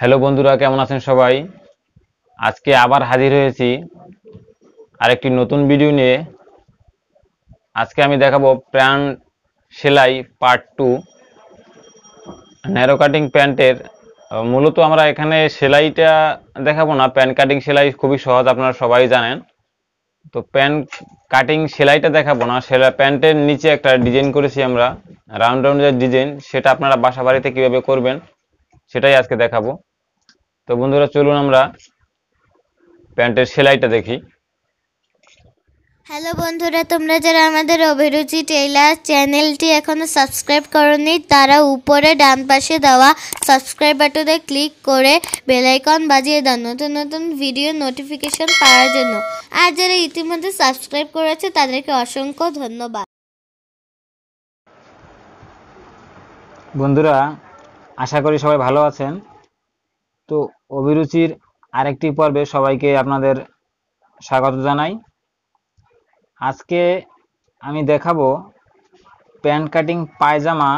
Hello বন্ধুরা, কেমন আছেন সবাই? আজকে আবার হাজির হয়েছি আরেকটি নতুন ভিডিও নিয়ে। আজকে আমি দেখাবো প্যান্ট সেলাই পার্ট টু ন্যারো কাটিং প্যান্টের মূলত আমরা এখানে সেলাইটা দেখাবো না। প্যান্ট কাটিং সেলাই খুবই সহজ, আপনারা সবাই জানেন। তো প্যান্ট কাটিং সেলাইটা দেখাবো না। সেলাই প্যান্টের নিচে একটা ডিজাইন করেছি আমরা। রাউন্ড রাউন্ড যে ডিজাইন সেটা আপনারা বাসা বাড়িতে কীভাবে করবেন, সেটাই আজকে দেখাবো। তো বন্ধুরা চলুন আমরা প্যান্টের সেলাইটা দেখি। হ্যালো বন্ধুরা তোমরা যারা আমাদের অভিরুচি টেইলার চ্যানেলটি এখনও সাবস্ক্রাইব করনি তারা উপরে ডান পাশে দেওয়া সাবস্ক্রাইব বাটনে ক্লিক করে বেল আইকন বাজিয়ে দাও নতুন নতুন ভিডিও নোটিফিকেশন পাওয়ার জন্য। আর যারা ইতিমধ্যে সাবস্ক্রাইব করেছে তাদেরকে অসংখ্য ধন্যবাদ। বন্ধুরা আশা করি সবাই ভালো আছেন। তো অভিরুচির আরেকটি পর্বে সবাইকে আপনাদের স্বাগত জানাই। আজকে আমি দেখাবো প্যান্ট কাটিং পায়জামা।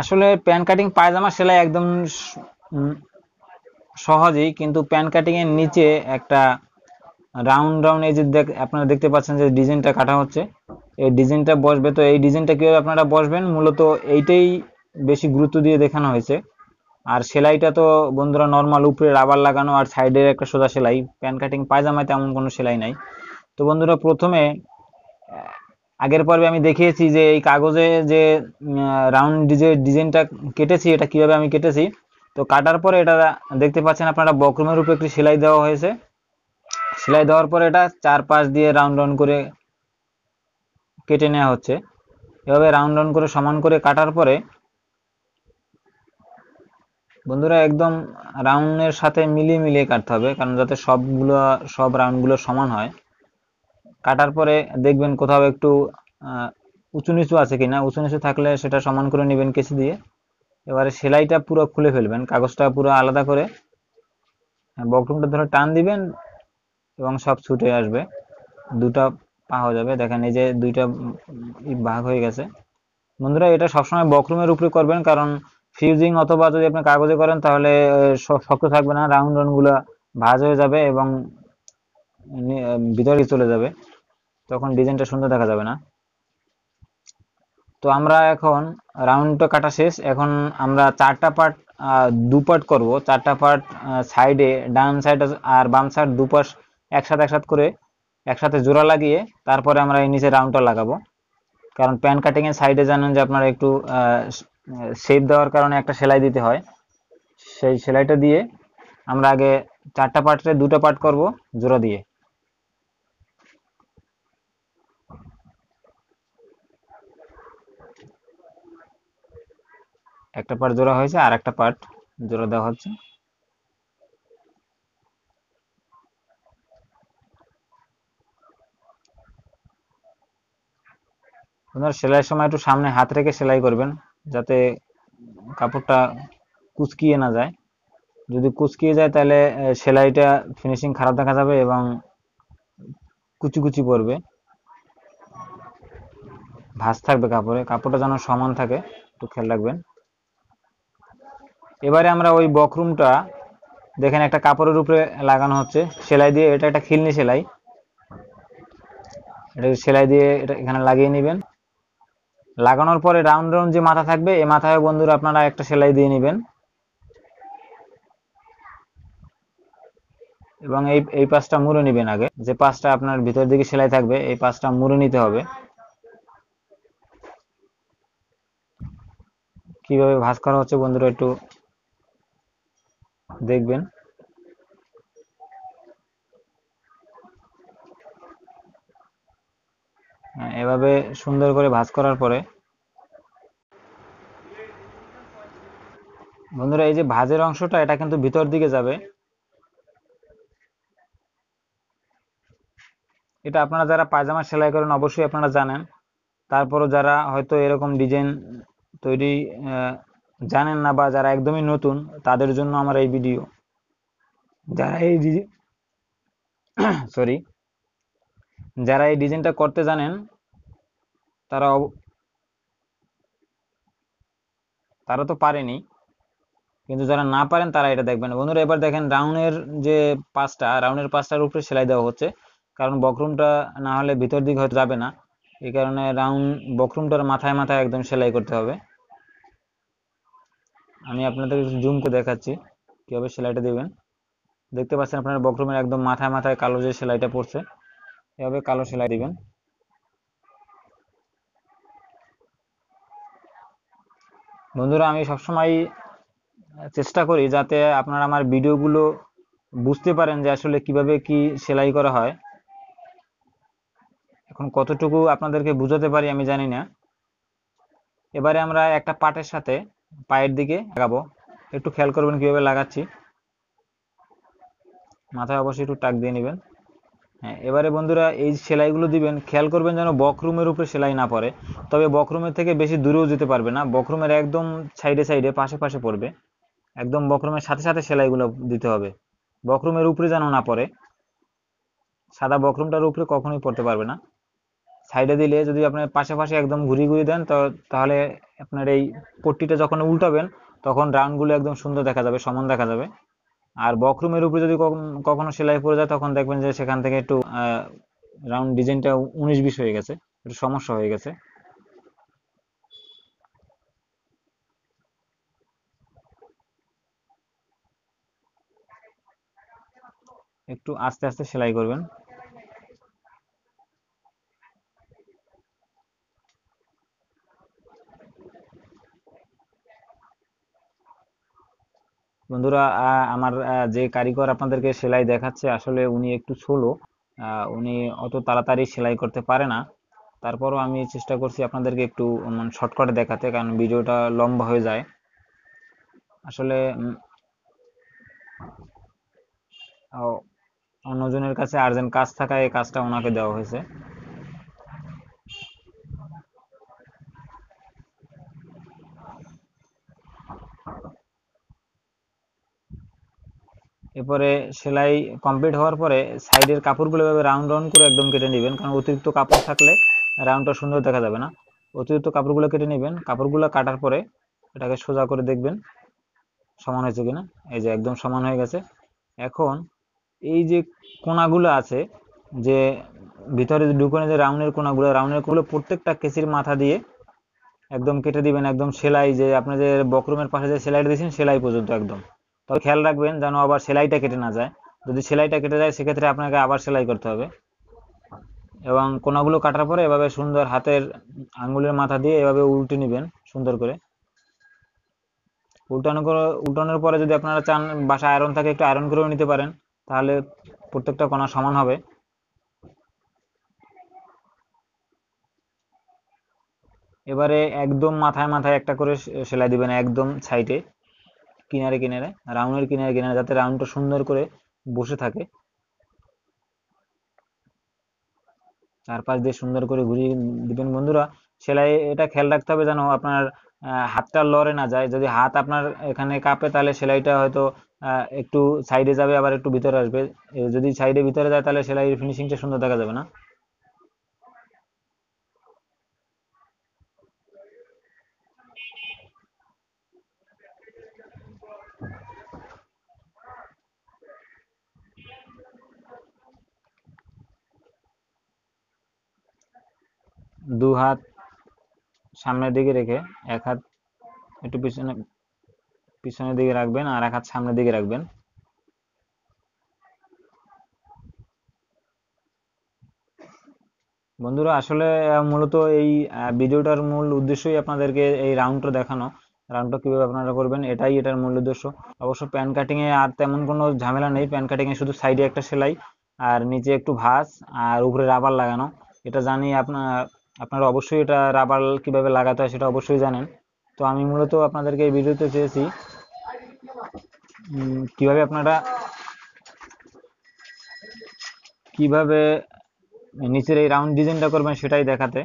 আসলে প্যান্ট কাটিং পায়জামা সেলাই একদম সহজই, কিন্তু প্যান্ট কাটিং এর নিচে একটা রাউন্ড রাউন্ড এই যে আপনারা দেখতে পাচ্ছেন যে ডিজাইনটা কাটা হচ্ছে। এই ডিজাইনটা বসবে। তো এই ডিজাইনটা কীভাবে আপনারা বসবেন? মূলত এইটাই বেশি গুরুত্ব দিয়ে দেখানো হয়েছে। আর সেলাইটা তো বন্ধুরা নর্মাল উপরে রাবার লাগানো আর সাইডের একটা সোজা সেলাই। প্যান্ট কাটিং পায়জামায় তেমন কোনো সেলাই নাই। তো বন্ধুরা প্রথমে, আগের পর্বে আমি দেখিয়েছি যে এই কাগজে যে রাউন্ড ডিজে ডিজাইনটা কেটেছি, এটা কীভাবে আমি কেটেছি, তো কাটার পরে এটা দেখতে পাচ্ছেন আপনারা, বক্রমের উপরে একটি সেলাই দেওয়া হয়েছে। সেলাই দেওয়ার পরে এটা চার পাশ দিয়ে রাউন্ড রাউন্ড করে কেটে নেওয়া হচ্ছে। এভাবে রাউন্ড রাউন্ড করে সমান করে কাটার পরে বন্ধুরা, একদম রাউন্ডের সাথে মিলিয়ে মিলিয়ে কাটতে হবে, কারণ যাতে সবগুলো, সব রাউন্ডগুলো সমান হয়। কাটার পরে দেখবেন কোথাও একটু উঁচু নিচু আছে কিনা। উঁচু নিচু থাকলে সেটা সমান করে নেবেন কেচি দিয়ে। এবারে সেলাইটা পুরো খুলে ফেলবেন, কাগজটা পুরো আলাদা করে। বকরুমটা ধরে টান দিবেন এবং সব ছুটে আসবে। দুটা পা হয়ে যাবে। দেখেন এই যে দুইটা ভাগ হয়ে গেছে। বন্ধুরা, এটা সবসময় বকরুমের উপরে করবেন, কারণ ফিউজিং অথবা যদি আপনি কাগজে করেন, তাহলে শক্ত থাকবে না রাউন্ড রাউন্ডগুলা ভাঁজ হয়ে যাবে এবং ভিতরে চলে যাবে। তখন ডিজাইনটা সুন্দর দেখা যাবে না। তো আমরা এখন রাউন্ডটা কাটা শেষ। এখন আমরা চারটা পার্ট দু পার্ট করব। চারটা পার্ট সাইডে ডান সাইড আর বাম সাইড দুপাশ একসাথে একসাথে করে একসাথে জোড়া লাগিয়ে তারপরে আমরা এই নিচে রাউন্ডটা লাগাবো। কারণ প্যান কাটিংয়ের সাইডে জানেন যে আপনার একটু শেপ দেওয়ার কারণে একটা সেলাই দিতে হয়। সেই সেলাইটা দিয়ে আমরা আগে চারটা পার্টে দুটো পার্ট করব জোড়া দিয়ে। একটা পার্ট জোড়া হয়েছে, আর একটা পার্ট জোড়া দেওয়া হচ্ছে। সেলাইয়ের সময় একটু সামনে হাত রেখে সেলাই করবেন। যাতে কাপড়টা কুচকিয়ে না যায়। যদি কুচকিয়ে যায় তাহলে সেলাইটা ফিনিশিং খারাপ দেখা যাবে এবং কুচি কুচি পড়বে ভাঁজ থাকবে কাপড়ে, কাপড়টা যেন সমান থাকে, একটু খেয়াল রাখবেন। এবারে আমরা ওই বকরুমটা দেখেন একটা কাপড়ের উপরে লাগানো হচ্ছে, সেলাই দিয়ে, এটা একটা খিলনি সেলাই। এটা সেলাই দিয়ে এটা এখানে লাগিয়ে নেবেন। লাগানোর পরে রাউন্ড রাউন্ড যে মাথা থাকবে এই মাথায় বন্ধুরা আপনারা একটা সেলাই দিয়ে নেবেন। এবং এই এই পাশটা মুড়ে নেবেন আগে। যে পাশটা আপনার ভিতর দিকে সেলাই থাকবে, এই পাশটা মুড়ে নিতে হবে। কীভাবে ভাঁজ করা হচ্ছে বন্ধুরা একটু দেখবেন। এভাবে সুন্দর করে ভাঁজ করার পরে বন্ধুরা, এই যে ভাঁজের অংশটা, এটা কিন্তু ভিতর দিকে যাবে। এটা আপনারা যারা পায়জামা সেলাই করেন, অবশ্যই আপনারা জানেন। তারপরও যারা হয়তো এরকম ডিজাইন তৈরি জানেন না বা যারা একদমই নতুন, তাদের জন্য আমার এই ভিডিও। যারা এই সরি যারা এই ডিজাইনটা করতে জানেন, তারা তারা তো পারেনি। কিন্তু যারা না পারেন, তারা এটা দেখবেন। বন্ধুরা, এবার দেখেন রাউন্ডের যে পাঁচটা রাউন্ডের পাঁচটার উপরে সেলাই দেওয়া হচ্ছে। কারণ বকরুমটা না হলে ভিতর দিকে হয়তো যাবে না। এই কারণে রাউন্ড বকরুমটার মাথায় মাথায় একদম সেলাই করতে হবে। আমি আপনাদের জুম করে দেখাচ্ছি, কীভাবে সেলাইটা দিবেন। দেখতে পাচ্ছেন আপনার বকরুমের একদম মাথায় মাথায় কালো যে সেলাইটা পড়ছে। এভাবে কালো সেলাই দিবেন। বন্ধুরা, আমি সবসময় চেষ্টা করি যাতে আপনারা আমার ভিডিওগুলো বুঝতে পারেন যে আসলে কীভাবে কি সেলাই করা হয়। এখন কতটুকু আপনাদেরকে বুঝাতে পারি আমি জানি না। এবারে আমরা একটা পাটের সাথে পায়ের দিকে লাগাবো। একটু খেয়াল করবেন কীভাবে লাগাচ্ছি। মাথায় অবশ্যই একটু টাক দিয়ে নেবেন। হ্যাঁ এবারে বন্ধুরা এই সেলাইগুলো দিবেন, খেয়াল করবেন যেন বকরুমের উপরে সেলাই না পড়ে। তবে বকরুমের থেকে বেশি দূরেও যেতে পারবে না। বকরুমের একদম সাইডে সাইডে, পাশে পাশে পড়বে। একদম বকরুমের সাথে সাথে সেলাইগুলো দিতে হবে। বকরুমের উপরে যেন না পড়ে। সাদা বকরুমটার উপরে কখনোই পড়তে পারবে না। সাইডে দিলে যদি আপনার পাশাপাশি একদম ঘুরিয়ে ঘুরিয়ে দেন, তো তাহলে আপনার এই পট্টিটা যখন উল্টাবেন, তখন রাউন্ডগুলো একদম সুন্দর দেখা যাবে, সমান দেখা যাবে। আর বকরুমের উপরে যদি কখনো সেলাই পড়ে যায়, তখন দেখবেন যে সেখান থেকে একটু রাউন্ড ডিজাইনটা উনিশ বিশ হয়ে গেছে। একটু সমস্যা হয়ে গেছে। একটু আস্তে আস্তে সেলাই করবেন। বন্ধুরা আমার যে কারিগর আপনাদেরকে সেলাই দেখাচ্ছে, আসলে উনি একটু ছোলো। উনি অত তাড়াতাড়ি সেলাই করতে পারে না। তারপরও আমি চেষ্টা করছি আপনাদেরকে একটু শর্টকাটে দেখাতে, কারণ ভিডিওটা লম্বা হয়ে যায়। আসলে অন্যজনের কাছে আর্জেন্ট কাজ থাকায় এই কাজটা ওনাকে দেওয়া হয়েছে। এরপরে সেলাই কমপ্লিট হওয়ার পরে সাইডের কাপড়গুলো এভাবে রাউন্ড রাউন্ড করে একদম কেটে নেবেন। কারণ অতিরিক্ত কাপড় থাকলে রাউন্ডটা সুন্দর দেখা যাবে না। অতিরিক্ত কাপড়গুলো কেটে নেবেন। কাপড়গুলো কাটার পরে এটাকে সোজা করে দেখবেন সমান হয়েছে কিনা। এই যে একদম সমান হয়ে গেছে। এখন এই যে কোনাগুলো আছে, যে ভিতরে ঢুকানো যে রাউন্ডের কোনাগুলো রাউন্ডের কোনাগুলো প্রত্যেকটা কেসির মাথা দিয়ে একদম কেটে দিবেন। একদম সেলাই যে আপনার যে বকরুমের পাশে যে সেলাইটা দিয়েছেন, সেলাই পর্যন্ত একদম। তবে খেয়াল রাখবেন যেন আবার সেলাইটা কেটে না যায়। যদি সেলাইটা কেটে যায়, সেক্ষেত্রে আপনাকে আবার সেলাই করতে হবে। এবং কোনাগুলো কাটার পরে এভাবে সুন্দর হাতের আঙ্গুলের মাথা দিয়ে এভাবে উল্টে নেবেন সুন্দর করে। উল্টানো করে, উল্টানোর পরে যদি আপনারা চান বাসা আয়রন থাকে, একটু আয়রন করেও নিতে পারেন, তাহলে প্রত্যেকটা কোনা সমান হবে। এবারে একদম মাথায় মাথায় একটা করে সেলাই দিবেন একদম সাইডে কিনারে কিনারে, রাউন্ডের কিনারে কিনারে, যাতে রাউন্ডটা সুন্দর করে বসে থাকে। চারপাশ দিয়ে সুন্দর করে ঘুরিয়ে দিবেন। বন্ধুরা, সেলাই, এটা খেয়াল রাখতে হবে যেন আপনার হাতটা লড়ে না যায়। যদি হাত আপনার এখানে কাঁপে, তাহলে সেলাইটা হয়তো একটু সাইডে যাবে, আবার একটু ভিতরে আসবে। যদি সাইডে ভিতরে যায়, তাহলে সেলাইয়ের ফিনিশিংটা সুন্দর দেখা যাবে না। দু হাত সামনের দিকে রেখে এক হাত একটু পিছনে, পিছনের দিকে রাখবেন আর এক হাত সামনের দিকে রাখবেন। বন্ধুরা, আসলে মূলত এই ভিডিওটার মূল উদ্দেশ্যই আপনাদেরকে এই রাউন্ডটা দেখানো। রাউন্ডটা কীভাবে আপনারা করবেন, এটাই এটার মূল উদ্দেশ্য। অবশ্য প্যান কাটিং এ আর তেমন কোনো ঝামেলা নেই। প্যান কাটিং এ শুধু সাইডে একটা সেলাই, আর নিচে একটু ভাঁজ, আর উপরে রাবার লাগানো। এটা জানি আপনার আপনারা অবশ্যই এটা রাবার কীভাবে লাগাতে হয় সেটা অবশ্যই জানেন। তো আমি মূলত আপনাদেরকে এই ভিডিওতে চেয়েছি কীভাবে আপনারা কীভাবে নিচের এই রাউন্ড ডিজাইনটা করবেন সেটাই দেখাতে।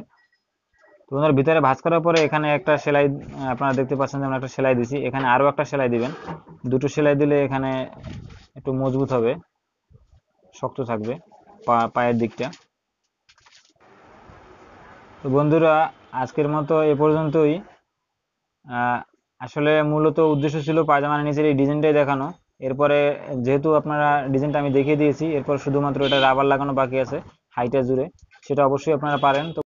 তো বন্ধুরা ভিতরে ভাঁজ করার পরে এখানে একটা সেলাই, আপনারা দেখতে পাচ্ছেন যে আমরা একটা সেলাই দিছি। এখানে আরও একটা সেলাই দিবেন। দুটো সেলাই দিলে এখানে একটু মজবুত হবে, শক্ত থাকবে পায়ের দিকটা। তো বন্ধুরা, আজকের মতো এ পর্যন্তই। আসলে মূলত উদ্দেশ্য ছিল পায়জামার নিচের এই ডিজাইনটাই দেখানো। এরপরে যেহেতু আপনারা ডিজাইনটা আমি দেখিয়ে দিয়েছি, এরপর শুধুমাত্র এটা রাবার লাগানো বাকি আছে, হাইটা জুড়ে, সেটা অবশ্যই আপনারা পারেন।